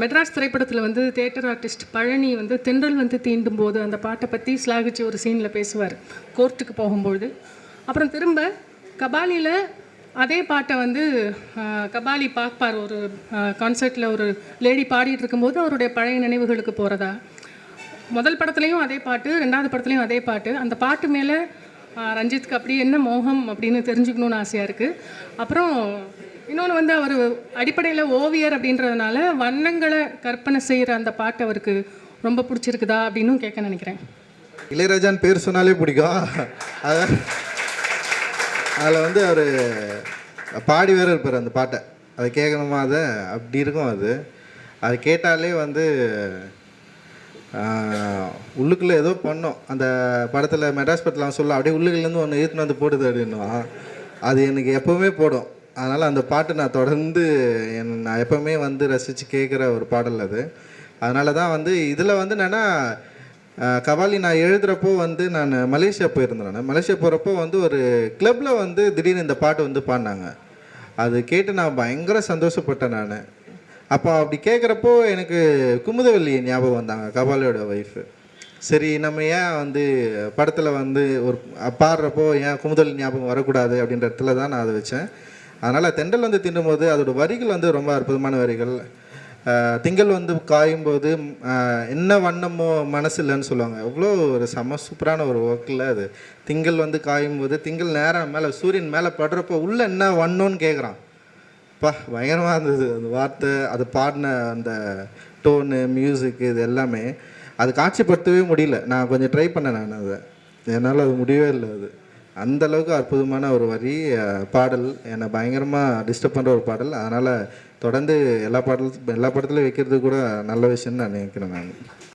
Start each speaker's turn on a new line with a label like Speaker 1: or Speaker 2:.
Speaker 1: மெட்ராஸ் திரைப்படத்தில் வந்து theatre artist Palani வந்து தென்றல் வந்து தீண்டும் போது அந்த பாட்டை பற்றி ஸ்லாகிச்சு ஒரு சீனில் பேசுவார். கோர்ட்டுக்கு போகும்பொழுது. அப்புறம் திரும்ப கபாலியில் அதே பாட்டை வந்து கபாலி பார்ப்பார். ஒரு கான்சர்ட்டில் ஒரு லேடி பாடிட்டு இருக்கும்போது அவருடைய பழைய நினைவுகளுக்கு போகிறதா முதல் படத்துலையும் அதே பாட்டு ரெண்டாவது படத்துலையும் அதே பாட்டு. அந்த பாட்டு மேலே ரஞ்சித்துக்கு அப்படி என்ன மோகம் அப்படின்னு தெரிஞ்சுக்கணும்னு ஆசையாக இருக்குது அப்புறம் இன்னொன்று வந்து அவர் அடிப்படையில் ஓவியர் அப்படின்றதுனால வண்ணங்களை கற்பனை செய்கிற அந்த பாட்டு அவருக்கு ரொம்ப பிடிச்சிருக்குதா அப்படின்னும் கேட்க நினைக்கிறேன்.
Speaker 2: இளையராஜான்னு பேர் சொன்னாலே பிடிக்கும். அதில் வந்து அவர் பாடி வேற இருப்பார் அந்த பாட்டை. அதை கேட்கணுமா அதை? அப்படி இருக்கும் அது. அது கேட்டாலே வந்து உள்ளுக்குள்ளே ஏதோ பண்ணோம். அந்த படத்தில் மெட்ராஸ் படத்தில் சொல்ல அப்படியே உள்ளுக்குள்ளேருந்து ஒன்று ஏற்றுன்னு வந்து போடுது அப்படின்னுவான் அது எனக்கு எப்போவுமே போடும். அதனால் அந்த பாட்டு நான் தொடர்ந்து என் நான் எப்போவுமே வந்து ரசித்து கேட்குற ஒரு பாடல் அது. அதனால தான் வந்து இதில் வந்து என்னென்னா கபாலி நான் எழுதுகிறப்போ வந்து நான் மலேசியா போயிருந்தேன் நான். மலேசியா போகிறப்போ வந்து ஒரு கிளப்பில் வந்து திடீர்னு இந்த பாட்டு வந்து பாடினாங்க. அது கேட்டு நான் பயங்கர சந்தோஷப்பட்டேன் நான். அப்போ அப்படி கேட்குறப்போ எனக்கு குமுதவல்லி ஞாபகம் வந்தாங்க கபாலியோட ஒய்ஃபு சரி நம்ம ஏன் வந்து படத்தில் வந்து ஒரு பாடுறப்போ ஏன் குமுதவல்லி ஞாபகம் வரக்கூடாது அப்படின்ற இடத்துல தான் நான் அதை வச்சேன். அதனால் தெண்டல் வந்து தின்னும்போது அதோட வரிகள் வந்து ரொம்ப அற்புதமான வரிகள். திங்கள் வந்து காயும் போது என்ன வண்ணமோ மனசு இல்லைன்னு சொல்லுவாங்க. எவ்வளோ ஒரு செம சூப்பரான ஒரு ஒர்க்கில் அது. திங்கள் வந்து காயும் போது திங்கள் நேரம் மேலே சூரியன் மேலே படுறப்போ உள்ளே என்ன வண்ணம்னு கேட்குறான் பா பயங்கரமாக இருந்தது. அந்த வார்த்தை அது பாடின அந்த டோனு மியூசிக் இது எல்லாமே அது காட்சிப்படுத்தவே முடியல. நான் கொஞ்சம் ட்ரை பண்ணேன் நான் அதை. என்னால் அது முடியவே இல்லை அது. அந்த அளவுக்கு அற்புதமான ஒரு வரி பாடல். என்னை பயங்கரமாக டிஸ்டர்ப் பண்ணுற ஒரு பாடல். அதனால் தொடர்ந்து எல்லா பாடல் எல்லா படத்துலையும் வைக்கிறது கூட நல்ல விஷயம்னு நான் நினைக்கிறேன் நான்.